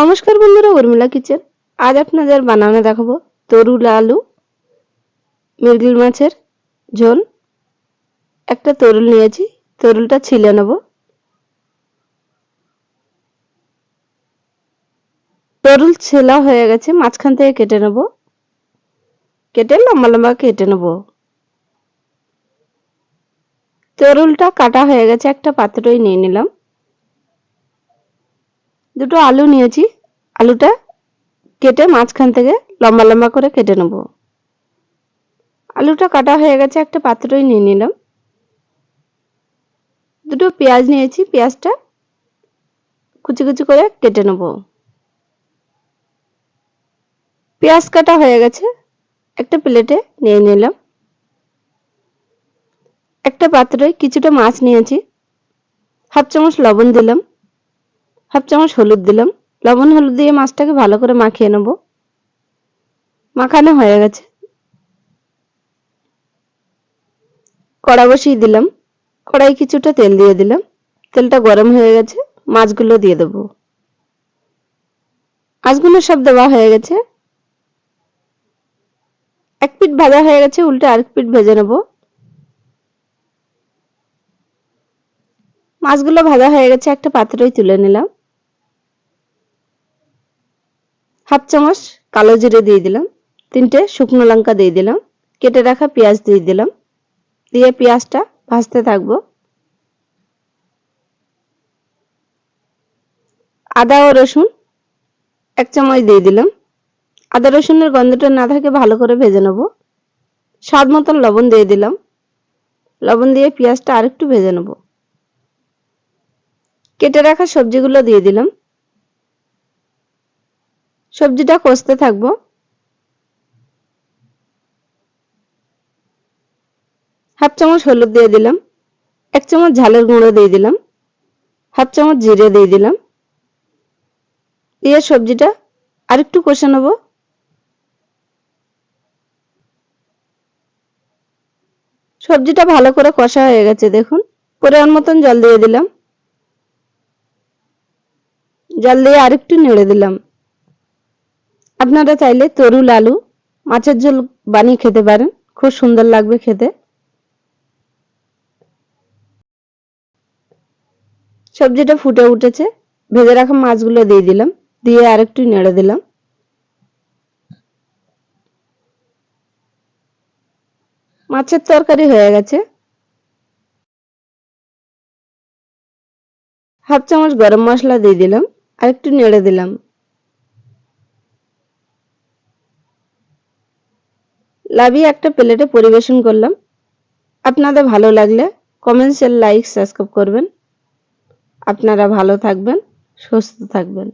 নমস্কার বন্ধুরা, উর্মিলা কিচেন। আজ আপনাদের বানানো দেখাবো তরুল আলু, মৃগেল মাছের ঝোল। একটা তরুল নিয়েছি, তরুলটা ছিলে নেব। তরুল ছেলা হয়ে গেছে, মাঝখান থেকে কেটে নেব। কেটে লম্বা লম্বা কেটে নেব। তরুলটা কাটা হয়ে গেছে, একটা পাত্রই নিয়ে নিলাম। দুটো আলু নিয়েছি। আলুটা কেটে মাঝখান থেকে লম্বা লম্বা করে কেটে নেব। আলুটা কাটা হয়ে গেছে, একটা পাত্রই নিয়ে নিলাম। দুটো পেঁয়াজ নিয়েছি, পেঁয়াজটা কুচি কুচি করে কেটে নেব। পেঁয়াজ কাটা হয়ে গেছে, একটা প্লেটে নিয়ে নিলাম। একটা পাত্রে কিছুটা মাছ নিয়েছি, হাফ চামচ লবণ দিলাম। হাফ চামচ হলুদ দিলাম। লবণ হলুদ দিয়ে মাছটাকে ভালো করে মাখিয়ে নেব। মাখানো হয়ে গেছে। কড়া বসিয়ে দিলাম। কড়াই কিছুটা তেল দিয়ে দিলাম। তেলটা গরম হয়ে গেছে। মাছগুলো দিয়ে দেব। মাছগুলো সব দেওয়া হয়ে গেছে। এক পিঠ ভাজা হয়ে গেছে। উল্টে আরেক পিঠ ভেজে নেব। মাছগুলো ভাজা হয়ে গেছে। একটা পাত্রই তুলে নিলাম। হাফ চামচ কালো জিরে দিয়ে দিলাম, তিনটে শুকনো লঙ্কা দিয়ে দিলাম, কেটে রাখা পেঁয়াজ দিয়ে দিলাম, দিয়ে পেঁয়াজটা ভাজতে থাকব। আদা ও রসুন এক চামচ দিয়ে দিলাম। আদা রসুনের গন্ধটা না থাকে ভালো করে ভেজে নেব। স্বাদ মতন লবণ দিয়ে দিলাম। লবণ দিয়ে পেঁয়াজটা আরেকটু ভেজে নেব। কেটে রাখা সবজিগুলো দিয়ে দিলাম। সবজিটা কষতে থাকব। হাফ চামচ হলুদ দিয়ে দিলাম, এক চামচ ঝালের গুঁড়ো দিয়ে দিলাম, হাফ চামচ জিরে দিয়ে দিলাম। দিয়ে সবজিটা আরেকটু কষে নেব। সবজিটা ভালো করে কষা হয়ে গেছে, দেখুন। পরিমাণ মতন জল দিয়ে দিলাম। জল দিয়ে আরেকটু নেড়ে দিলাম। আপনারা চাইলে তরুল আলু মাছের ঝোল বানিয়ে খেতে পারেন। খুব সুন্দর লাগবে খেতে। সবজিটা ফুটে উঠেছে। ভেজে রাখা মাছগুলো দিয়ে দিলাম। দিয়ে আরেকটু নেড়ে দিলাম। মাছের তরকারি হয়ে গেছে। হাফ চামচ গরম মশলা দিয়ে দিলাম। আরেকটু নেড়ে দিলাম। লাভিয়ে একটা প্লেটে পরিবেশন করলাম। আপনাদের ভালো লাগলে কমেন্টস লাইক, সাবস্ক্রাইব করবেন। আপনারা ভালো থাকবেন, সুস্থ থাকবেন।